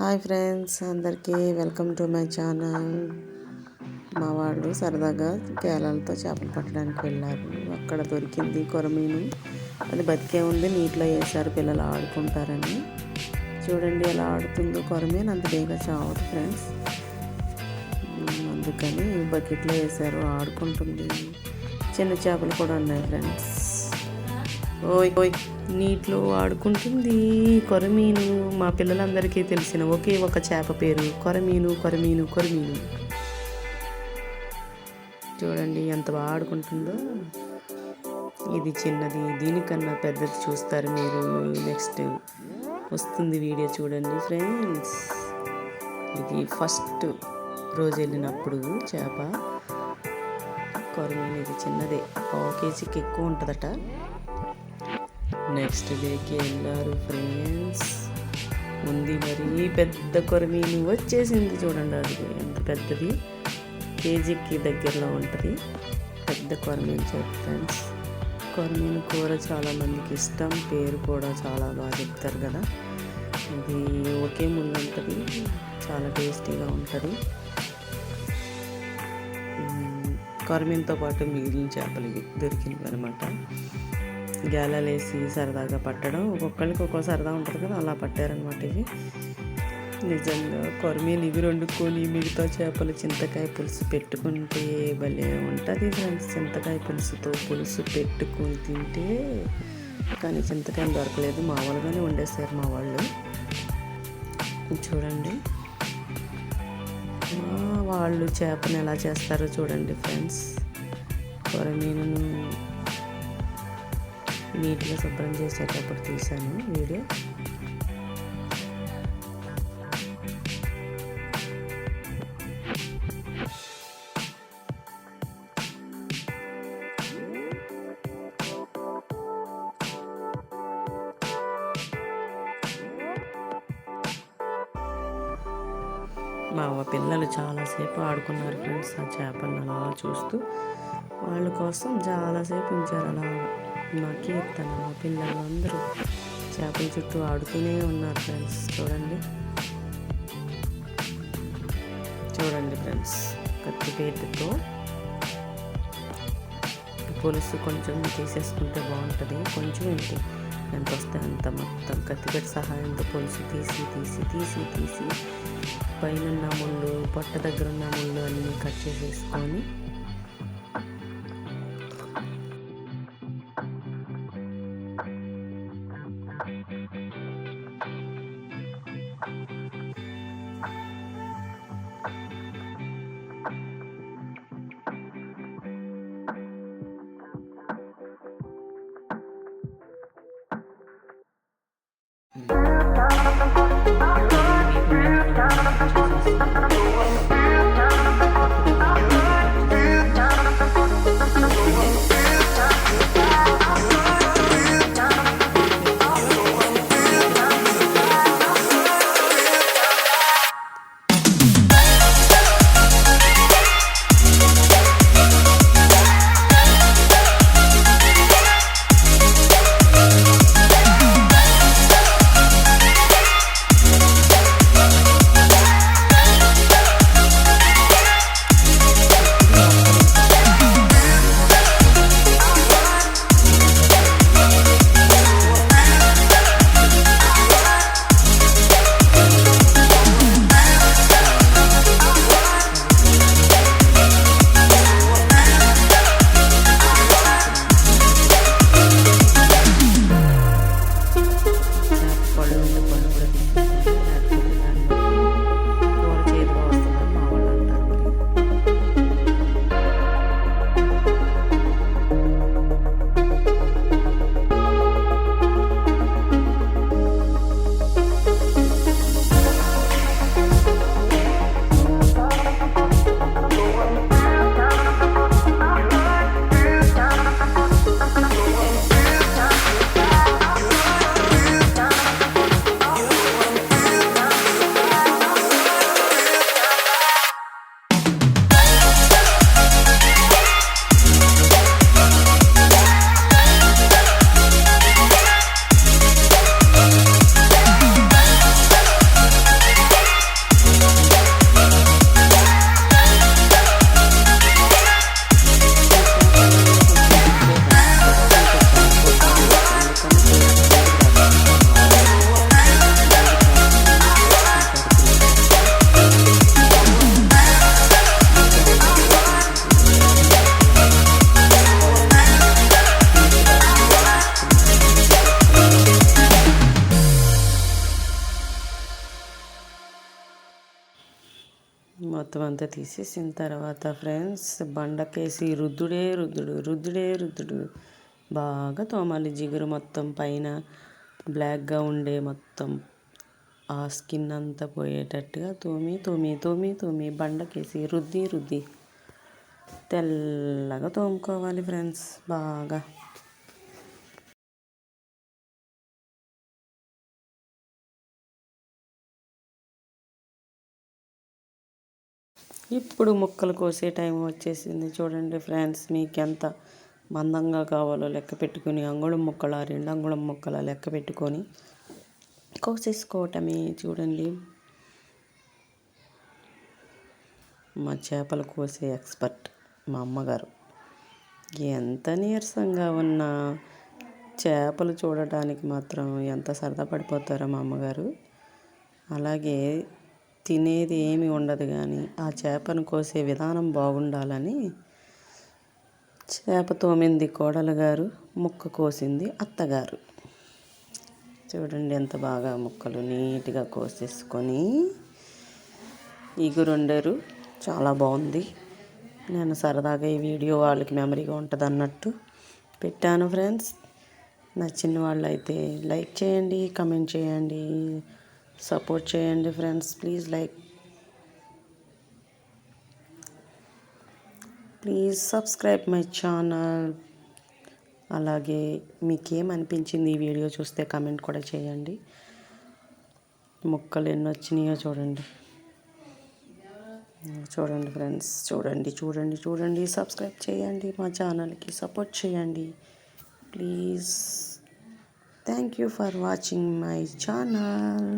Hi friends అందరికీ welcome to my channel. మా వాళ్ళు సరదాగా కేరళతో చేపలు పట్టడానికి వెళ్ళారు. అక్కడ దొరికింది కొరమీను. అది బతికే ఉంది నీటిలో వేశారు పిల్లలు ఆడుకుంటారని. చూడండి ఎలా ఆడుతుందో కొరమీను. అంత బేగా చావదు ఫ్రెండ్స్. అందుకని బకెట్లో వేశారు ఆడుకుంటుంది. చిన్న చేపలు కూడా ఉన్నాయి ఫ్రెండ్స్. ఓయ్ ఓయ్ నీటిలో ఆడుకుంటుంది కొరమీను. మా పిల్లలందరికీ తెలిసిన ఒకే ఒక చేప పేరు కొరమీను కొరమీను కొరమీను. చూడండి ఎంత బాగా ఆడుకుంటుందో. ఇది చిన్నది దీనికన్నా పెద్దది చూస్తారు మీరు. నెక్స్ట్ వస్తుంది వీడియో చూడండి ఫ్రెండ్స్. ఇది ఫస్ట్ రోజు వెళ్ళినప్పుడు చేప. కొరమీను ఇది చిన్నదే. పావు కేజీకి ఎక్కువ ఉంటుందట. నెక్స్ట్ డేకి వెళ్ళారు ఫ్రెండ్స్ ఉంది మరి. పెద్ద కొరమీను వచ్చేసింది చూడండి అది. ఎంత పెద్దది? కేజీకి దగ్గరలో ఉంటుంది. పెద్ద కొరమీను చేప ఫ్రెండ్స్ కొరమీను కూర చాలా మందికి ఇష్టం. పేరు కూడా చాలా బాగా చెప్తారు కదా. ఇది ఒకే ముందు ఉంటుంది. చాలా టేస్టీగా ఉంటుంది. కొరమీనుతో పాటు మిగిలిన చేపలు ఇవి దొరికినవి అనమాట గ్యాలలు వేసి సరదాగా పట్టడం. ఒక్కొక్కరికి ఒక్కో సరదా ఉంటుంది కదా అలా పట్టారనమాట ఇవి. నిజంగా కొరమీలు ఇవి వండుకొని మిగతా చేపలు చింతకాయ పులుసు పెట్టుకుంటే భలే ఉంటుంది ఫ్రెండ్స్ చింతకాయ పులుసుతో పులుసు పెట్టుకొని తింటే కానీ చింతకాయ దొరకలేదు. మామూలుగానే వండేసారు మా వాళ్ళు. చూడండి. వాళ్ళు చేపను ఎలా చేస్తారో చూడండి ఫ్రెండ్స్ కొరమీను నీట్గా శుభ్రం చేసేటప్పుడు తీశాను వీడియో మా పిల్లలు చాలాసేపు ఆడుకున్నారు ఫ్రెండ్స్ ఆ చేపలను అలా చూస్తూ వాళ్ళ కోసం చాలాసేపు ఉంచారు అలా. మా కీర్తన మా పిల్లలు అందరూ చేపల చుట్టూ ఆడుతూనే ఉన్నారు ఫ్రెండ్స్. చూడండి. చూడండి ఫ్రెండ్స్ కత్తిపేటతో పులుసు కొంచెం తీసేసుకుంటే బాగుంటుంది. కొంచెం ఏంటి? ఎంత వస్తే అంత మొత్తం కత్తిపేట సహాయంతో పులుసు తీసి తీసి తీసి తీసి పైన ఉన్న ముళ్ళు పొట్ట దగ్గర ఉన్న ముళ్ళు అన్నీ కట్ చేసేసుకొని Thank you. మొత్తం అంతా తీసేసిన తర్వాత ఫ్రెండ్స్ బండకేసి రుద్దుడే రుద్దుడు రుద్దుడే రుద్దుడు. బాగా తోమాలి జిగురు మొత్తం పైన. బ్లాక్గా ఉండే మొత్తం. ఆ స్కిన్ అంతా పోయేటట్టుగా తోమి తోమి తోమి తోమి బండకేసి రుద్ది రుద్ది. తెల్లగా తోముకోవాలి ఫ్రెండ్స్ బాగా. ఇప్పుడు ముక్కలు కోసే టైం వచ్చేసింది చూడండి ఫ్రెండ్స్ మీకు ఎంత మందంగా కావాలో లెక్క పెట్టుకుని అంగుళం ముక్కల రెండు అంగుళం ముక్కల లెక్క పెట్టుకొని కోసేసుకోవటమే చూడండి. మా చేపలు కోసే ఎక్స్పర్ట్ మా అమ్మగారు. ఎంత నీరసంగా ఉన్న చేపలు చూడటానికి మాత్రం ఎంత సరదా పడిపోతారో మా అమ్మగారు. అలాగే తినేది ఏమి ఉండదు కానీ ఆ చేపను కోసే విధానం బాగుండాలని చేప తోమింది కోడలు గారు ముక్క కోసింది అత్తగారు. చూడండి ఎంత బాగా ముక్కలు నీట్గా కోసేసుకొని ఇగురుండరు. చాలా బాగుంది. నేను సరదాగా ఈ వీడియో వాళ్ళకి మెమరీగా ఉంటుంది అన్నట్టు పెట్టాను ఫ్రెండ్స్. నచ్చిన వాళ్ళు అయితే లైక్ చేయండి కమెంట్ చేయండి. సపోర్ట్ చేయండి friends please like. Please subscribe my channel. అలాగే మీకేమనిపించింది ఈ వీడియో చూస్తే కమెంట్ కూడా చేయండి. ముక్కలు ఎన్ని వచ్చినాయో చూడండి. చూడండి ఫ్రెండ్స్ చూడండి చూడండి చూడండి. సబ్స్క్రైబ్ చేయండి మా ఛానల్కి సపోర్ట్ చేయండి. Please. Thank you for watching my channel.